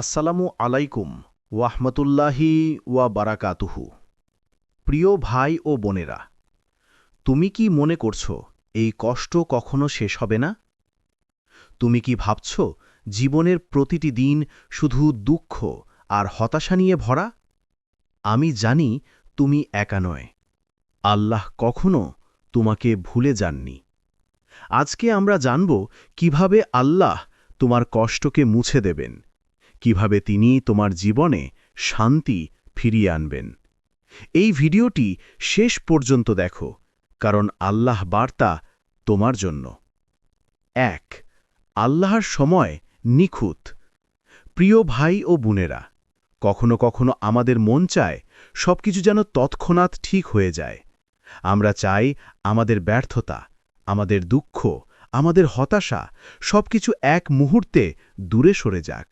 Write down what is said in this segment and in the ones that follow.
আসসালামু আলাইকুম, ওয়াহমতুল্লাহি ওয়া বারাকাতুহু। প্রিয় ভাই ও বোনেরা, তুমি কি মনে করছ এই কষ্ট কখনো শেষ হবে না? তুমি কি ভাবছ জীবনের প্রতিটি দিন শুধু দুঃখ আর হতাশা নিয়ে ভরা? আমি জানি তুমি একা নয়। আল্লাহ কখনো তোমাকে ভুলে যাননি। আজকে আমরা জানব কীভাবে আল্লাহ তোমার কষ্টকে মুছে দেবেন। কীভাবে তিনি তোমার জীবনে শান্তি ফিরিয়ে আনবেন। এই ভিডিওটি শেষ পর্যন্ত দেখো, কারণ আল্লাহ বার্তা তোমার জন্য। এক, আল্লাহর সময় নিখুঁত। প্রিয় ভাই ও বোনেরা, কখনো কখনো আমাদের মন চায় সবকিছু যেন তৎক্ষণাৎ ঠিক হয়ে যায়। আমরা চাই আমাদের ব্যর্থতা, আমাদের দুঃখ, আমাদের হতাশা সবকিছু এক মুহূর্তে দূরে সরে যাক।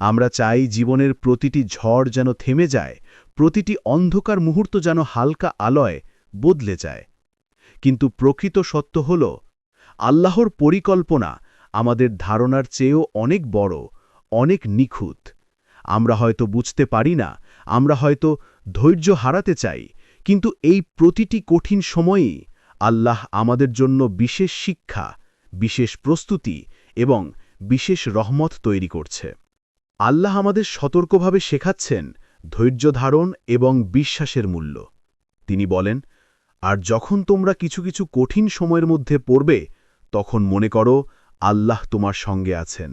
আমরা চাই জীবনের প্রতিটি ঝড় যেন থেমে যায়, প্রতিটি অন্ধকার মুহূর্ত যেন হালকা আলয় বদলে যায়। কিন্তু প্রকৃত সত্য হল, আল্লাহর পরিকল্পনা আমাদের ধারণার চেয়েও অনেক বড়, অনেক নিখুঁত। আমরা হয়তো বুঝতে পারি না, আমরা হয়তো ধৈর্য হারাতে চাই, কিন্তু এই প্রতিটি কঠিন সময়েই আল্লাহ আমাদের জন্য বিশেষ শিক্ষা, বিশেষ প্রস্তুতি এবং বিশেষ রহমত তৈরি করছে। আল্লাহ আমাদের সতর্কভাবে শেখাচ্ছেন ধৈর্য ধারণ এবং বিশ্বাসের মূল্য। তিনি বলেন, আর যখন তোমরা কিছু কিছু কঠিন সময়ের মধ্যে পড়বে, তখন মনে করো আল্লাহ তোমার সঙ্গে আছেন।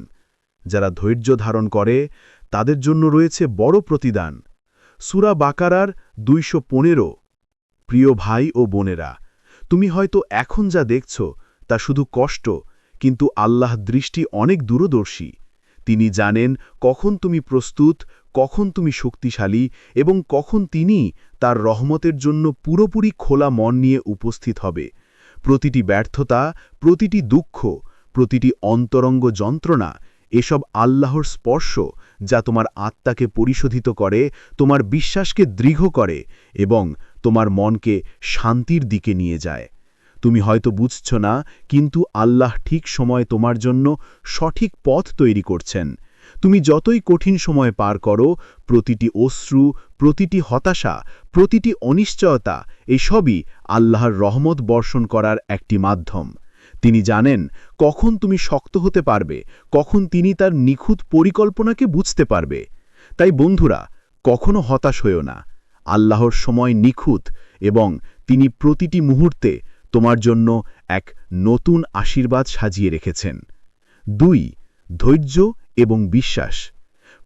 যারা ধৈর্য ধারণ করে, তাদের জন্য রয়েছে বড় প্রতিদান। সুরা বাকারার দুইশো প্রিয় ভাই ও বোনেরা, তুমি হয়তো এখন যা দেখছ, তা শুধু কষ্ট, কিন্তু আল্লাহ দৃষ্টি অনেক দূরদর্শী। তিনি জানেন কখন তুমি প্রস্তুত, কখন তুমি শক্তিশালী এবং কখন তিনি তার রহমতের জন্য পুরোপুরি খোলা মন নিয়ে উপস্থিত হবে। প্রতিটি ব্যর্থতা, প্রতিটি দুঃখ, প্রতিটি অন্তরঙ্গ যন্ত্রণা, এসব আল্লাহর স্পর্শ যা তোমার আত্মাকে পরিশোধিত করে, তোমার বিশ্বাসকে দৃঢ় করে এবং তোমার মনকে শান্তির দিকে নিয়ে যায়। তুমি হয়তো বুঝছ না, কিন্তু আল্লাহ ঠিক সময় তোমার জন্য সঠিক পথ তৈরি করছেন। তুমি যতই কঠিন সময় পার করো, প্রতিটি অশ্রু, প্রতিটি হতাশা, প্রতিটি অনিশ্চয়তা, এসবই আল্লাহর রহমত বর্ষণ করার একটি মাধ্যম। তিনি জানেন কখন তুমি শক্ত হতে পারবে, কখন তিনি তার নিখুঁত পরিকল্পনাকে বুঝতে পারবে। তাই বন্ধুরা, কখনো হতাশ হয়েও না। আল্লাহর সময় নিখুঁত এবং তিনি প্রতিটি মুহূর্তে তোমার জন্য এক নতুন আশীর্বাদ সাজিয়ে রেখেছেন। দুই, ধৈর্য এবং বিশ্বাস।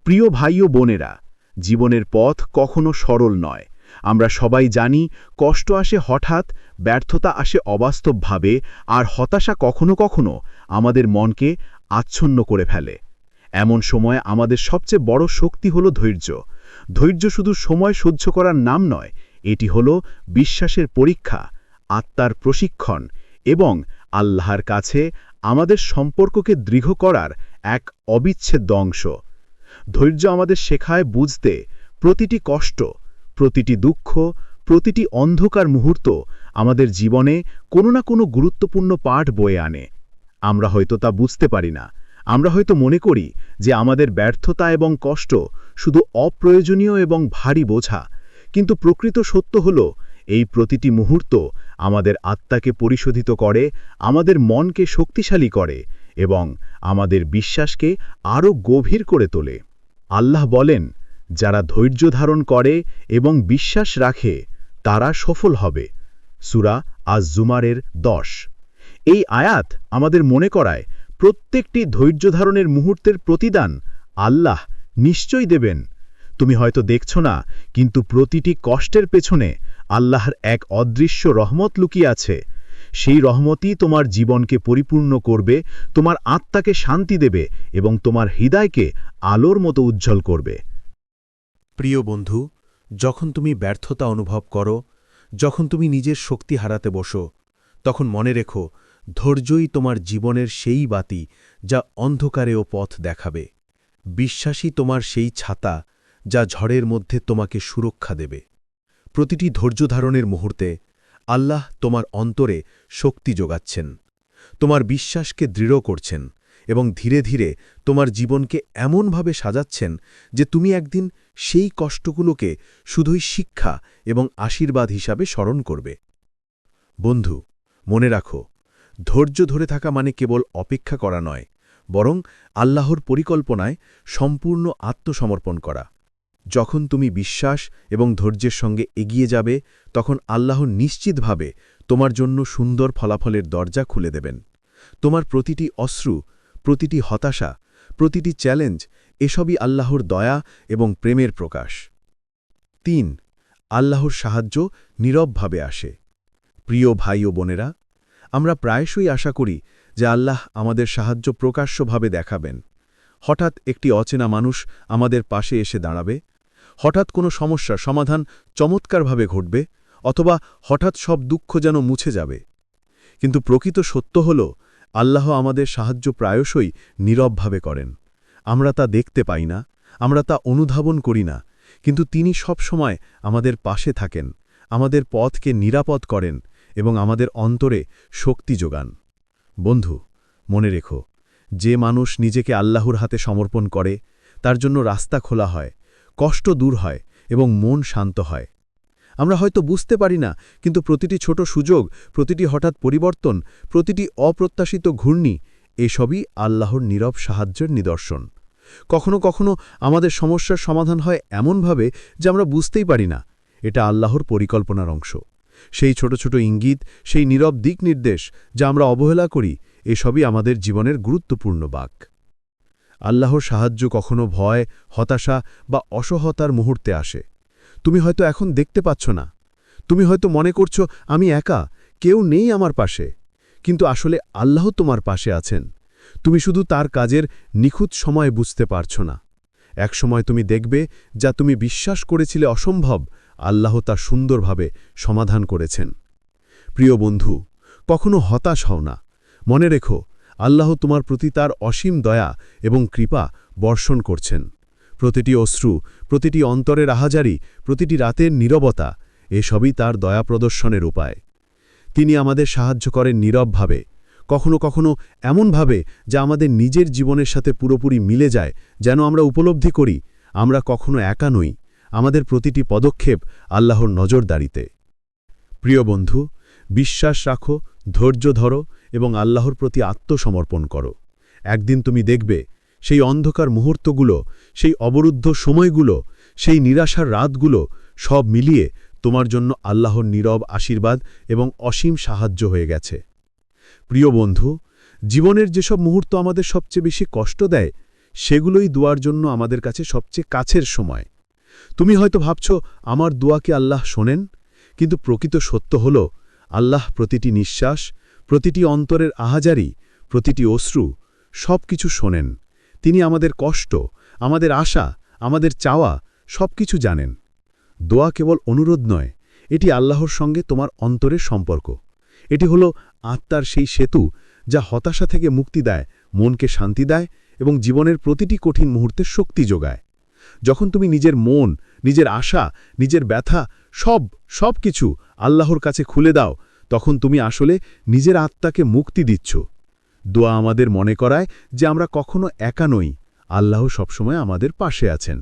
প্রিয় ভাই ও বোনেরা, জীবনের পথ কখনো সরল নয়। আমরা সবাই জানি কষ্ট আসে হঠাৎ, ব্যর্থতা আসে অবাস্তবভাবে, আর হতাশা কখনো কখনো আমাদের মনকে আচ্ছন্ন করে ফেলে। এমন সময় আমাদের সবচেয়ে বড় শক্তি হল ধৈর্য। ধৈর্য শুধু সময় সহ্য করার নাম নয়, এটি হল বিশ্বাসের পরীক্ষা। আত্মার প্রশিক্ষণ এবং আল্লাহর কাছে আমাদের সম্পর্ককে দৃঢ় করার এক অবিচ্ছেদ্য অংশ। ধৈর্য আমাদের শেখায় বুঝতে প্রতিটি কষ্ট, প্রতিটি দুঃখ, প্রতিটি অন্ধকার মুহূর্ত আমাদের জীবনে কোনো না কোনো গুরুত্বপূর্ণ পাঠ বয়ে আনে। আমরা হয়তো তা বুঝতে পারি না। আমরা হয়তো মনে করি যে আমাদের ব্যর্থতা এবং কষ্ট শুধু অপ্রয়োজনীয় এবং ভারী বোঝা, কিন্তু প্রকৃত সত্য হল এই প্রতিটি মুহূর্ত আমাদের আত্মাকে পরিশোধিত করে, আমাদের মনকে শক্তিশালী করে এবং আমাদের বিশ্বাসকে আরও গভীর করে তোলে। আল্লাহ বলেন, যারা ধৈর্য ধারণ করে এবং বিশ্বাস রাখে, তারা সফল হবে। সুরা আজ জুমারের দশ। এই আয়াত আমাদের মনে করায়, প্রত্যেকটি ধৈর্য ধারণের মুহূর্তের প্রতিদান আল্লাহ নিশ্চয়ই দেবেন। তুমি হয়তো দেখছ না, কিন্তু প্রতিটি কষ্টের পেছনে আল্লাহর এক অদৃশ্য রহমত লুকিয়ে আছে। সেই রহমতই তোমার জীবনকে পরিপূর্ণ করবে, তোমার আত্মাকে শান্তি দেবে এবং তোমার হৃদয়কে আলোর মতো উজ্জ্বল করবে। প্রিয় বন্ধু, যখন তুমি ব্যর্থতা অনুভব করো, যখন তুমি নিজের শক্তি হারাতে বসো, তখন মনে রেখো, ধৈর্যই তোমার জীবনের সেই বাতি যা অন্ধকারেও পথ দেখাবে। বিশ্বাসী তোমার সেই ছাতা যা ঝড়ের মধ্যে তোমাকে সুরক্ষা দেবে। প্রতিটি ধৈর্য ধারণের মুহূর্তে আল্লাহ তোমার অন্তরে শক্তি যোগাচ্ছেন, তোমার বিশ্বাসকে দৃঢ় করছেন এবং ধীরে ধীরে তোমার জীবনকে এমনভাবে সাজাচ্ছেন যে তুমি একদিন সেই কষ্টগুলোকে শুধুই শিক্ষা এবং আশীর্বাদ হিসাবে স্মরণ করবে। বন্ধু, মনে রাখো, ধৈর্য ধরে থাকা মানে কেবল অপেক্ষা করা নয়, বরং আল্লাহর পরিকল্পনায় সম্পূর্ণ আত্মসমর্পণ করা। যখন তুমি বিশ্বাস এবং ধৈর্যের সঙ্গে এগিয়ে যাবে, তখন আল্লাহ নিশ্চিতভাবে তোমার জন্য সুন্দর ফলাফলের দরজা খুলে দেবেন। তোমার প্রতিটি অশ্রু, প্রতিটি হতাশা, প্রতিটি চ্যালেঞ্জ, এসবই আল্লাহর দয়া এবং প্রেমের প্রকাশ। তিন, আল্লাহর সাহায্য নীরবভাবে আসে। প্রিয় ভাই ও বোনেরা, আমরা প্রায়শই আশা করি যে আল্লাহ আমাদের সাহায্য প্রকাশ্যভাবে দেখাবেন। হঠাৎ একটি অচেনা মানুষ আমাদের পাশে এসে দাঁড়াবে হঠাৎ কোনো সমস্যার সমাধান চমৎকারভাবে ঘটবে অথবা হঠাৎ সব দুঃখ যেন মুছে যাবে। কিন্তু প্রকৃত সত্য হল, আল্লাহ আমাদের সাহায্য প্রায়শই নীরবভাবে করেন। আমরা তা দেখতে পাই না, আমরা তা অনুধাবন করি না, কিন্তু তিনি সব সময় আমাদের পাশে থাকেন, আমাদের পথকে নিরাপদ করেন এবং আমাদের অন্তরে শক্তি যোগান। বন্ধু, মনে রেখো, যে মানুষ নিজেকে আল্লাহর হাতে সমর্পণ করে, তার জন্য রাস্তা খোলা হয় কষ্ট দূর হয় এবং মন শান্ত হয়। আমরা হয়তো বুঝতে পারি না, কিন্তু প্রতিটি ছোট সুযোগ, প্রতিটি হঠাৎ পরিবর্তন, প্রতিটি অপ্রত্যাশিত ঘূর্ণি, এসবই আল্লাহর নীরব সাহায্যের নিদর্শন। কখনো কখনো আমাদের সমস্যার সমাধান হয় এমনভাবে যে আমরা বুঝতেই পারি না, এটা আল্লাহর পরিকল্পনার অংশ। সেই ছোট ছোট ইঙ্গিত, সেই নীরব দিক নির্দেশ যা আমরা অবহেলা করি, এসবই আমাদের জীবনের গুরুত্বপূর্ণ বাক। আল্লাহর সাহায্য কখনো ভয়, হতাশা বা অসহতার মুহূর্তে আসে। তুমি হয়তো এখন দেখতে পাচ্ছ না। তুমি হয়তো মনে করছ, আমি একা, কেউ নেই আমার পাশে। কিন্তু আসলে আল্লাহ তোমার পাশে আছেন। তুমি শুধু তার কাজের নিখুঁত সময় বুঝতে পারছ না। একসময় তুমি দেখবে, যা তুমি বিশ্বাস করেছিলে অসম্ভব, আল্লাহ তা সুন্দরভাবে সমাধান করেছেন। প্রিয় বন্ধু, কখনো হতাশ হও না। মনে রেখো আল্লাহ তোমার প্রতি তার অসীম দয়া এবং কৃপা বর্ষণ করছেন। প্রতিটি অশ্রু, প্রতিটি অন্তরের আহাজারি, প্রতিটি রাতের নীরবতা, এসবই তার দয়া প্রদর্শনের উপায়। তিনি আমাদের সাহায্য করেন নীরবভাবে, কখনো কখনো এমনভাবে যা আমাদের নিজের জীবনের সাথে পুরোপুরি মিলে যায়, যেন আমরা উপলব্ধি করি, আমরা কখনো একা নই, আমাদের প্রতিটি পদক্ষেপ আল্লাহর নজরদারিতে। প্রিয় বন্ধু, বিশ্বাস রাখো, ধৈর্য ধরো এবং আল্লাহর প্রতি আত্মসমর্পণ করো। একদিন তুমি দেখবে সেই অন্ধকার মুহূর্তগুলো, সেই অবরুদ্ধ সময়গুলো, সেই নিরাশার রাতগুলো সব মিলিয়ে তোমার জন্য আল্লাহর নীরব আশীর্বাদ এবং অসীম সাহায্য হয়ে গেছে। প্রিয় বন্ধু, জীবনের যেসব মুহূর্ত আমাদের সবচেয়ে বেশি কষ্ট দেয়, সেগুলোই দোয়ার জন্য আমাদের কাছে সবচেয়ে কাছের সময়। তুমি হয়তো ভাবছ, আমার দোয়াকে আল্লাহ শোনেন? কিন্তু প্রকৃত সত্য হল, আল্লাহ প্রতিটি নিঃশ্বাস প্রতিটি অন্তরের আহাজারি, প্রতিটি অশ্রু সব কিছু শোনেন। তিনি আমাদের কষ্ট, আমাদের আশা, আমাদের চাওয়া সব কিছু জানেন। দোয়া কেবল অনুরোধ নয়, এটি আল্লাহর সঙ্গে তোমার অন্তরের সম্পর্ক। এটি হল আত্মার সেই সেতু যা হতাশা থেকে মুক্তি দেয়, মনকে শান্তি দেয় এবং জীবনের প্রতিটি কঠিন মুহূর্তে শক্তি যোগায়। যখন তুমি নিজের মন, নিজের আশা, নিজের ব্যথা সব সব কিছু আল্লাহর কাছে খুলে দাও তখন তুমি আসলে নিজের আত্মাকে মুক্তি দিচ্ছ। দোয়া আমাদের মনে করায় যে আমরা কখনো একা নই। আল্লাহ সবসময় আমাদের পাশে আছেন।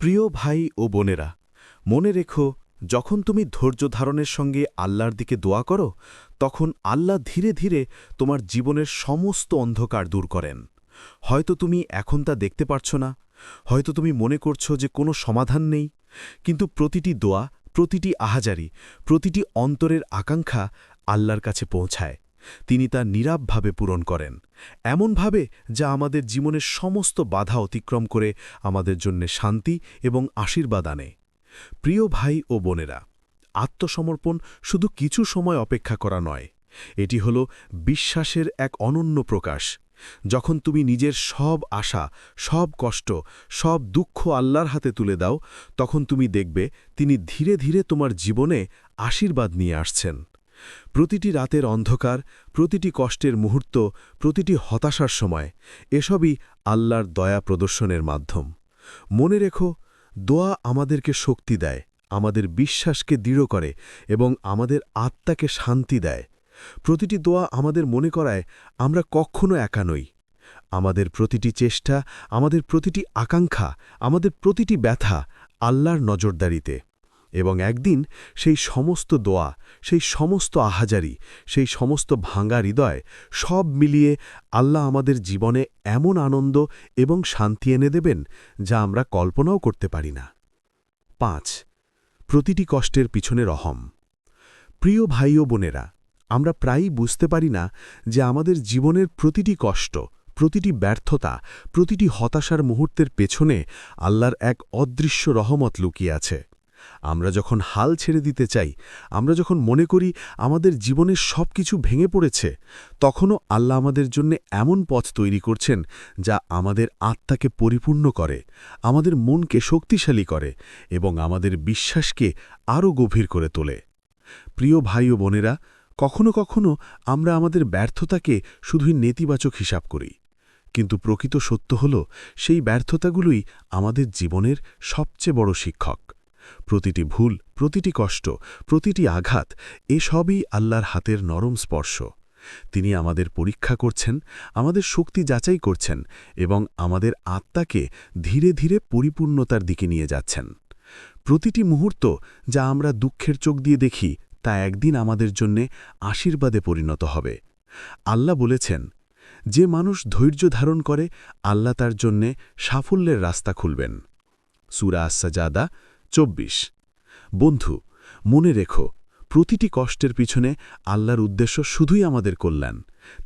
প্রিয় ভাই ও বোনেরা, মনে রেখো, যখন তুমি ধৈর্য ধারণের সঙ্গে আল্লাহর দিকে দোয়া করো, তখন আল্লাহ ধীরে ধীরে তোমার জীবনের সমস্ত অন্ধকার দূর করেন। হয়তো তুমি এখন তা দেখতে পারছ না, হয়তো তুমি মনে করছ যে কোনো সমাধান নেই, কিন্তু প্রতিটি দোয়া প্রতিটি আহাজারি, প্রতিটি অন্তরের আকাঙ্ক্ষা আল্লাহর কাছে পৌঁছায়। তিনি তা নীরবভাবে পূরণ করেন। এমনভাবে যা আমাদের জীবনের সমস্ত বাধা অতিক্রম করে আমাদের জন্য শান্তি এবং আশীর্বাদ আনে। প্রিয় ভাই ও বোনেরা, আত্মসমর্পণ শুধু কিছু সময় অপেক্ষা করা নয়। এটি হল বিশ্বাসের এক অনন্য প্রকাশ। যখন তুমি নিজের সব আশা, সব কষ্ট, সব দুঃখ আল্লাহর হাতে তুলে দাও, তখন তুমি দেখবে তিনি ধীরে ধীরে তোমার জীবনে আশীর্বাদ নিয়ে আসছেন। প্রতিটি রাতের অন্ধকার, প্রতিটি কষ্টের মুহূর্ত, প্রতিটি হতাশার সময়, এসবই আল্লাহর দয়া প্রদর্শনের মাধ্যম। মনে রেখো, দোয়া আমাদেরকে শক্তি দেয়, আমাদের বিশ্বাসকে দৃঢ় করে এবং আমাদের আত্মাকে শান্তি দেয়। প্রতিটি দোয়া আমাদের মনে করায় আমরা কখনো একা নই। আমাদের প্রতিটি চেষ্টা, আমাদের প্রতিটি আকাঙ্ক্ষা, আমাদের প্রতিটি ব্যথা আল্লাহর নজরদারিতে এবং একদিন সেই সমস্ত দোয়া, সেই সমস্ত আহাজারি, সেই সমস্ত ভাঙা হৃদয় সব মিলিয়ে আল্লাহ আমাদের জীবনে এমন আনন্দ এবং শান্তি এনে দেবেন যা আমরা কল্পনাও করতে পারি না। পাঁচ, প্রতিটি কষ্টের পিছনে রহম। প্রিয় ভাই ও বোনেরা আমরা প্রায়ই বুঝতে পারি না যে আমাদের জীবনের প্রতিটি কষ্ট, প্রতিটি ব্যর্থতা, প্রতিটি হতাশার মুহূর্তের পেছনে আল্লাহর এক অদৃশ্য রহমত লুকিয়ে আছে। আমরা যখন হাল ছেড়ে দিতে চাই, আমরা যখন মনে করি আমাদের জীবনের সব কিছু ভেঙে পড়েছে, তখনও আল্লাহ আমাদের জন্য এমন পথ তৈরি করছেন যা আমাদের আত্মাকে পরিপূর্ণ করে, আমাদের মনকে শক্তিশালী করে এবং আমাদের বিশ্বাসকে আরও গভীর করে তোলে। প্রিয় ভাই ও বোনেরা কখনো কখনো আমরা আমাদের ব্যর্থতাকে শুধুই নেতিবাচক হিসাব করি। কিন্তু প্রকৃত সত্য হল, সেই ব্যর্থতাগুলোই আমাদের জীবনের সবচেয়ে বড় শিক্ষক। প্রতিটি ভুল, প্রতিটি কষ্ট, প্রতিটি আঘাত, এসবই আল্লাহর হাতের নরম স্পর্শ। তিনি আমাদের পরীক্ষা করছেন, আমাদের শক্তি যাচাই করছেন এবং আমাদের আত্মাকে ধীরে ধীরে পরিপূর্ণতার দিকে নিয়ে যাচ্ছেন। প্রতিটি মুহূর্ত যা আমরা দুঃখের চোখ দিয়ে দেখি তা একদিন আমাদের জন্যে আশীর্বাদে পরিণত হবে। আল্লাহ বলেছেন, যে মানুষ ধৈর্য ধারণ করে, আল্লাহ তার জন্যে সাফল্যের রাস্তা খুলবেন। সুরা আসাজাদা চব্বিশ। বন্ধু, মনে রেখো, প্রতিটি কষ্টের পিছনে আল্লাহর উদ্দেশ্য শুধুই আমাদের কল্যাণ।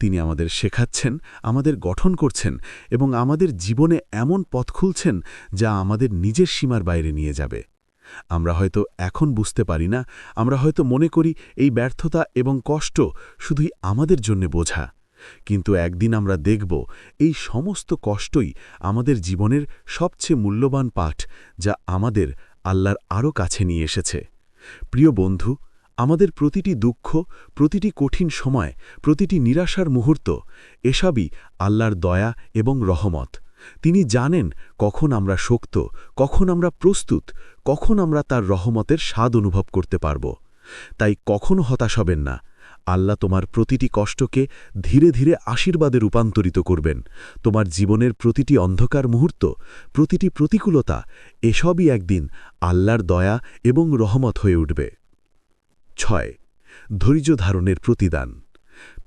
তিনি আমাদের শেখাচ্ছেন, আমাদের গঠন করছেন এবং আমাদের জীবনে এমন পথ খুলছেন যা আমাদের নিজের সীমার বাইরে নিয়ে যাবে। আমরা হয়তো এখন বুঝতে পারি না, আমরা হয়তো মনে করি এই ব্যর্থতা এবং কষ্ট শুধুই আমাদের জন্য বোঝা। কিন্তু একদিন আমরা দেখব এই সমস্ত কষ্টই আমাদের জীবনের সবচেয়ে মূল্যবান পাঠ যা আমাদের আল্লাহর আরও কাছে নিয়ে এসেছে। প্রিয় বন্ধু, আমাদের প্রতিটি দুঃখ, প্রতিটি কঠিন সময়, প্রতিটি নিরাশার মুহূর্ত, এসবই আল্লাহর দয়া এবং রহমত। তিনি জানেন কখন আমরা শক্ত, কখন আমরা প্রস্তুত, কখন আমরা তার রহমতের স্বাদ অনুভব করতে পারব। তাই কখনো হতাশ হবেন না। আল্লাহ তোমার প্রতিটি কষ্টকে ধীরে ধীরে আশীর্বাদে রূপান্তরিত করবেন। তোমার জীবনের প্রতিটি অন্ধকার মুহূর্ত, প্রতিটি প্রতিকূলতা, এসবই একদিন আল্লাহর দয়া এবং রহমত হয়ে উঠবে। ছয়, ধৈর্য ধারণের প্রতিদান।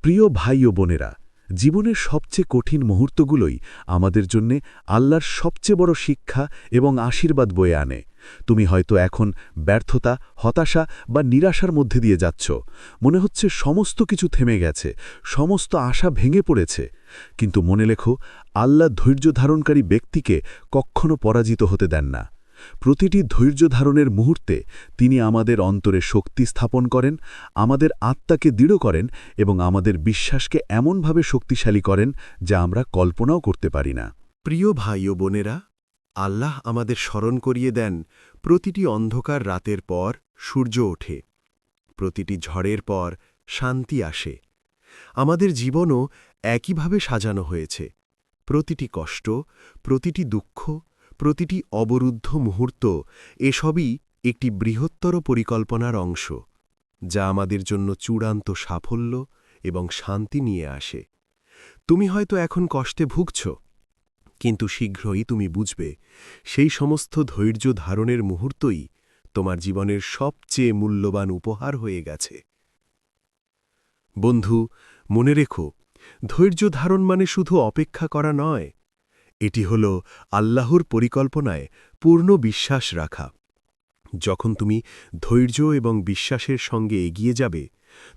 প্রিয় ভাই ও বোনেরা জীবনের সবচেয়ে কঠিন মুহূর্তগুলোই আমাদের জন্যে আল্লাহর সবচেয়ে বড় শিক্ষা এবং আশীর্বাদ বয়ে আনে। তুমি হয়তো এখন ব্যর্থতা, হতাশা বা নিরাশার মধ্যে দিয়ে যাচ্ছ। মনে হচ্ছে সমস্ত কিছু থেমে গেছে, সমস্ত আশা ভেঙে পড়েছে। কিন্তু মনে লেখো, আল্লাহ ধৈর্য ধারণকারী ব্যক্তিকে কখনো পরাজিত হতে দেন না। প্রতিটি ধৈর্য ধারণের মুহূর্তে তিনি আমাদের অন্তরে শক্তি স্থাপন করেন, আমাদের আত্মাকে দৃঢ় করেন এবং আমাদের বিশ্বাসকে এমনভাবে শক্তিশালী করেন যা আমরা কল্পনাও করতে পারি না। প্রিয় ভাই ও বোনেরা, আল্লাহ আমাদের স্মরণ করিয়ে দেন, প্রতিটি অন্ধকার রাতের পর সূর্য ওঠে, প্রতিটি ঝড়ের পর শান্তি আসে। আমাদের জীবনও একইভাবে সাজানো হয়েছে, প্রতিটি কষ্ট, প্রতিটি দুঃখ প্রতিটি অবরুদ্ধ মুহূর্ত এসবই একটি বৃহত্তর পরিকল্পনার অংশ, যা আমাদের জন্য চূড়ান্ত সাফল্য এবং শান্তি নিয়ে আসে। তুমি হয়তো এখন কষ্টে ভুগছ, কিন্তু শীঘ্রই তুমি বুঝবে, সেই সমস্ত ধৈর্য ধারণের মুহূর্তই তোমার জীবনের সবচেয়ে মূল্যবান উপহার হয়ে গেছে। বন্ধু, মনে রেখো, ধৈর্য ধারণ মানে শুধু অপেক্ষা করা নয় এটি হল আল্লাহর পরিকল্পনায় পূর্ণ বিশ্বাস রাখা। যখন তুমি ধৈর্য এবং বিশ্বাসের সঙ্গে এগিয়ে যাবে,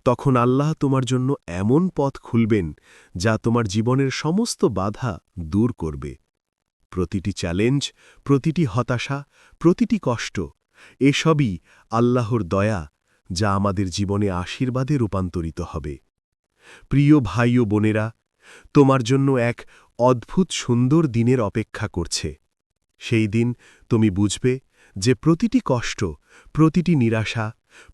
তখন আল্লাহ তোমার জন্য এমন পথ খুলবেন যা তোমার জীবনের সমস্ত বাধা দূর করবে। প্রতিটি চ্যালেঞ্জ, প্রতিটি হতাশা, প্রতিটি কষ্ট, এসবই আল্লাহর দয়া যা আমাদের জীবনে আশীর্বাদে রূপান্তরিত হবে। প্রিয় ভাই ও বোনেরা, তোমার জন্য এক অদ্ভুত সুন্দর দিনের অপেক্ষা করছে। সেই দিন তুমি বুঝবে যে প্রতিটি কষ্ট, প্রতিটি নিরাশা,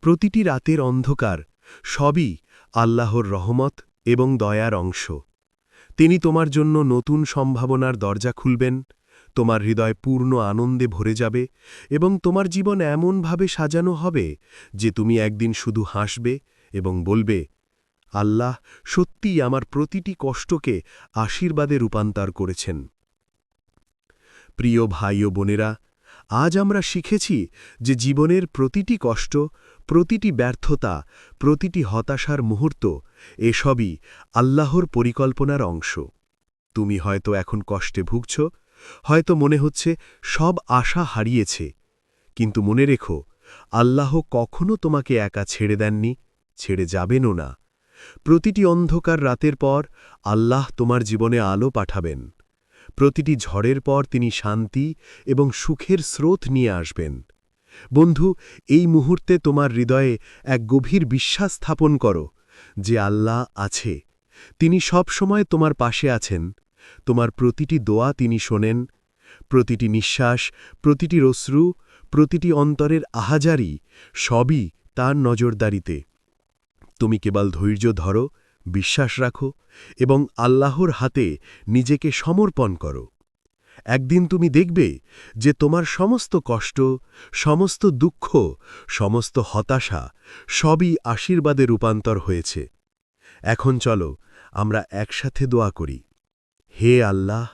প্রতিটি রাতের অন্ধকার সবই আল্লাহর রহমত এবং দয়ার অংশ। তিনি তোমার জন্য নতুন সম্ভাবনার দরজা খুলবেন, তোমার হৃদয় পূর্ণ আনন্দে ভরে যাবে এবং তোমার জীবন এমনভাবে সাজানো হবে যে তুমি একদিন শুধু হাসবে এবং বলবে আল্লাহ সত্যিই আমার প্রতিটি কষ্টকে আশীর্বাদে রূপান্তর করেছেন। প্রিয় ভাই ও বোনেরা, আজ আমরা শিখেছি যে জীবনের প্রতিটি কষ্ট, প্রতিটি ব্যর্থতা, প্রতিটি হতাশার মুহূর্ত এসবই আল্লাহর পরিকল্পনার অংশ। তুমি হয়তো এখন কষ্টে ভুগছ, হয়তো মনে হচ্ছে সব আশা হারিয়েছে, কিন্তু মনে রেখো, আল্লাহ কখনো তোমাকে একা ছেড়ে দেননি, ছেড়ে যাবেনও না। প্রতিটি অন্ধকার রাতের পর আল্লাহ তোমার জীবনে আলো পাঠাবেন। প্রতিটি ঝড়ের পর তিনি শান্তি এবং সুখের স্রোত নিয়ে আসবেন। বন্ধু, এই মুহূর্তে তোমার হৃদয়ে এক গভীর বিশ্বাস স্থাপন করো যে আল্লাহ আছে। তিনি সব সময় তোমার পাশে আছেন। তোমার প্রতিটি দোয়া তিনি শোনেন। প্রতিটি নিঃশ্বাস, প্রতিটি রশ্রু প্রতিটি অন্তরের আহাজারি সবই তার নজরদারিতে। তুমি কেবল ধৈর্য ধরো, বিশ্বাস রাখো এবং আল্লাহর হাতে নিজেকে সমর্পণ করো। একদিন তুমি দেখবে যে তোমার সমস্ত কষ্ট, সমস্ত দুঃখ, সমস্ত হতাশা সবই আশীর্বাদে রূপান্তর হয়েছে। এখন চলো, আমরা একসাথে দোয়া করি। হে আল্লাহ,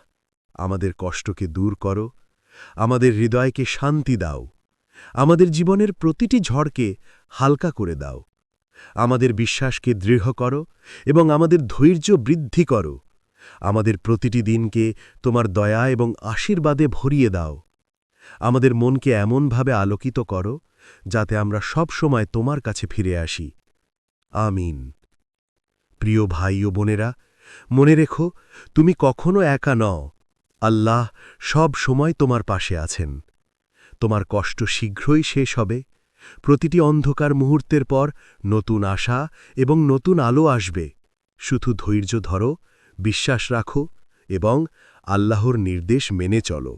আমাদের কষ্টকে দূর করো, আমাদের হৃদয়কে শান্তি দাও, আমাদের জীবনের প্রতিটি ঝড়কে হালকা করে দাও। আমাদের বিশ্বাসকে দৃঢ় করো এবং আমাদের ধৈর্য বৃদ্ধি করো। আমাদের প্রতিটি দিনকে তোমার দয়া এবং আশীর্বাদে ভরিয়ে দাও। আমাদের মনকে এমনভাবে আলোকিত করো যাতে আমরা সব সময় তোমার কাছে ফিরে আসি। আমিন। প্রিয় ভাই ও বোনেরা, মনে রেখো, তুমি কখনো একা নও। আল্লাহ সব সময় তোমার পাশে আছেন। তোমার কষ্ট শীঘ্রই শেষ হবে। প্রতিটি অন্ধকার মুহূর্তের পর নতুন আশা এবং নতুন আলো আসবে। শুধু ধৈর্য ধরো, বিশ্বাস রাখো এবং আল্লাহর নির্দেশ মেনে চলো।